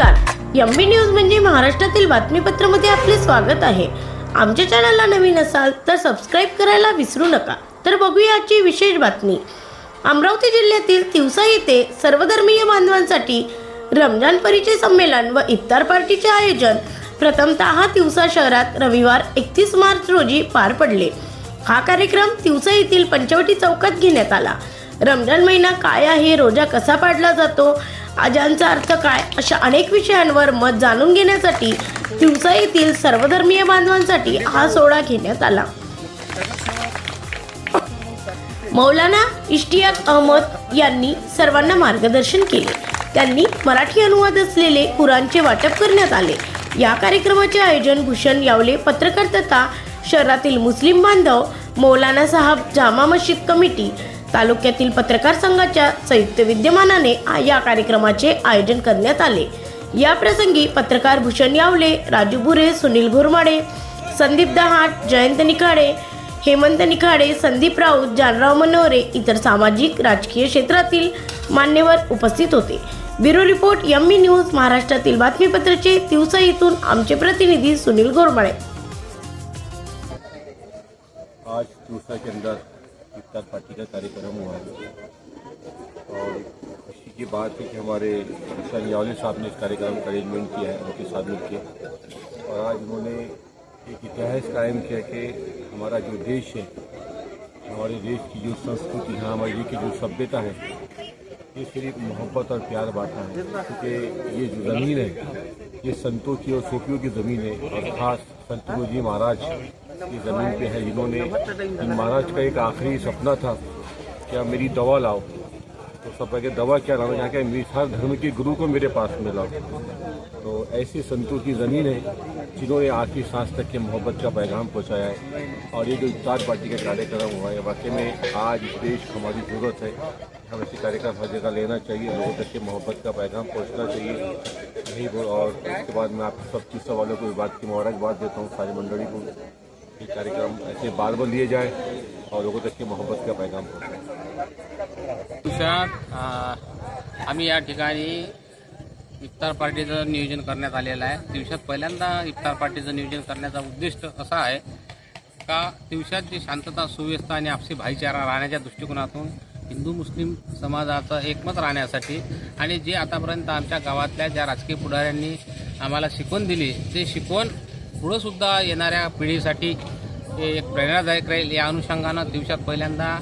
नमस्कार. एम बी न्यूज म्हणजे महाराष्ट्रातील बातमीपत्रामध्ये आपले स्वागत आहे. आमच्या चॅनलला नवीन असाल तर सबस्क्राईब करायला विसरू नका. तर बघूया आजची विशेष बातमी. अमरावती जिल्ह्यातील तिवसा येथे सर्वधर्मीय बांधवांसाठी रमजान परिचय संमेलन व इफ्तार पार्टीचे आयोजन. प्रथमतः तिवसा शहरात रविवार एकतीस मार्च रोजी पार पडले. हा कार्यक्रम तिवसा येथील पंचवटी चौकात घेण्यात आला. रमजान महिना काय आहे? रोजा कसा पाडला जातो? आजांचा अर्थ काय? अशा अनेक विषयांवर मत जाणून घेण्यासाठी तिवसा येथील सर्वधर्मीय बांधवांसाठी हा सोहळा घेण्यात आला. मौलाना इश्तियाक अहमद यांनी सर्वांना मार्गदर्शन केले. त्यांनी मराठी अनुवाद असलेले कुराणचे वाटप करण्यात आले. या कार्यक्रमाचे आयोजन भूषण यावले पत्रकार तथा शहरातील मुस्लिम बांधव मौलाना साहब जामा मशीद कमिटी तालुक्यातील पत्रकार संघाच्या संयुक्त विद्यमानाने या कार्यक्रमाचे आयोजन करण्यात आले. या प्रसंगी पत्रकार भूषण यावले राजू बुरे सुनील घोरमाडे संदीप दहाट जयंत निखाडे हेमंत निखाडे संदीप राऊत जानराव मनोरे इतर सामाजिक राजकीय क्षेत्रातील मान्यवर उपस्थित होते. ब्युरो रिपोर्ट यम्मी न्यूज महाराष्ट्रातील बातमीपत्राचे दिवसा येथून आमचे प्रतिनिधी सुनील गोरमाळे आज दिवसाच्या अंदर इफ्तार पार्टी का कार्यक्रम हुआ है। और खुशी की बात है कि हमारे हुसैन यावली साहब ने इस कार्यक्रम का अरेंजमेंट किया है, उनके साथ मिलकर और आज उन्होंने एक इतिहास कायम किया कि हमारा जो देश है, हमारे देश की जो संस्कृति है, हमारे देश की जो सभ्यता है, ये सिर्फ़ मोहब्बत और प्यार बांटना है, क्योंकि ये जो ज़मीन है, ये संतों की और सूफियों की ज़मीन है, और ख़ास संत गुरु जी महाराज की ज़मीन पे है जिन्होंने इन महाराज का एक आखिरी सपना था कि आप मेरी दवा लाओ। तो सब कहे दवा क्या लाना यहाँ के हर धर्म के गुरु को मेरे पास में लाओ। तो ऐसे संतों की ज़मीन है जिन्होंने आखिरी सांस तक के मोहब्बत का पैगाम पहुँचाया है। और ये जो इफ्तार पार्टी का कार्यक्रम हुआ है वाकई में आज इस देश को हमारी ज़रूरत है। हम ऐसे कार्यक्रम हर जगह लेना चाहिए लोगों तक के मोहब्बत का पैगाम पहुँचना चाहिए। यही बोल और उसके बाद मैं आप सब चीज़ वालों को बात की मुबारकबाद देता हूँ सारी मंडली को। ये कार्यक्रम ऐसे बार बार लिए जाए और लोगों तक की मोहब्बत का पैगाम हो। पहुँचाए दिवसात आम्ही या ठिकाणी इफ्तार पार्टीचं नियोजन करण्यात आलेलं आहे. दिवसात पहिल्यांदा इफ्तार पार्टीचं नियोजन करण्याचा उद्दिष्ट असा आहे का दिवसात जी शांतता सुव्यवस्था आणि आपसी भाईचारा राहण्याच्या दृष्टिकोनातून हिंदू मुस्लिम समाजाचं एकमत राहण्यासाठी आणि जे आतापर्यंत आमच्या गावातल्या ज्या राजकीय पुढाऱ्यांनी आम्हाला शिकवण दिली ते शिकवण पुढंसुद्धा येणाऱ्या पिढीसाठी हे एक प्रेरणादायक राहील. या अनुषंगानं दिवसात पहिल्यांदा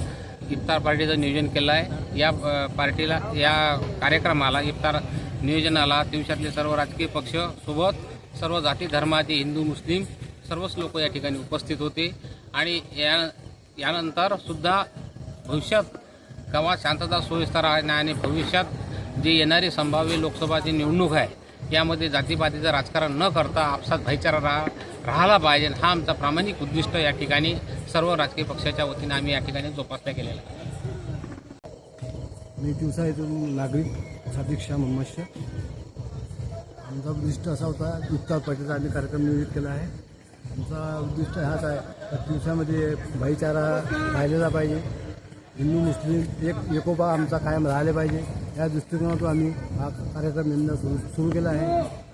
इफ्तार पार्टीचं नियोजन केलं आहे. या पार्टीला या कार्यक्रमाला इफ्तार नियोजनाला दिवसातले सर्व राजकीय पक्ष सोबत सर्व जाती धर्माचे हिंदू मुस्लिम सर्वच लोक या ठिकाणी उपस्थित होते. आणि या यानंतर सुद्धा भविष्यात गावात शांतता सुव्यवस्था आणि भविष्यात जी येणारी संभाव्य लोकसभाची निवडणूक आहे यामध्ये जातीपातीचं राजकारण न करता आपसात भाईचारा राहा राहायला पाहिजे हा आमचा प्रामाणिक उद्दिष्ट या ठिकाणी सर्व राजकीय पक्षाच्या वतीने आम्ही या ठिकाणी जोपासल्या गेलेला मी दिवसा येथून नागरिक सादिक शाह मोहम्मद आमचा उद्दिष्ट असा होता की इफ्तार पार्टीचा आम्ही कार्यक्रम नियोजित केला आहे. आमचा उद्दिष्ट हाच आहे दिवसामध्ये भाईचारा राहिलेला पाहिजे. हिंदू मुस्लिम एक एकोपा आमचा कायम राहिले पाहिजे. या दृष्टिकोनातून आम्ही हा कार्यक्रम यंदा सुरू सुरू केला आहे.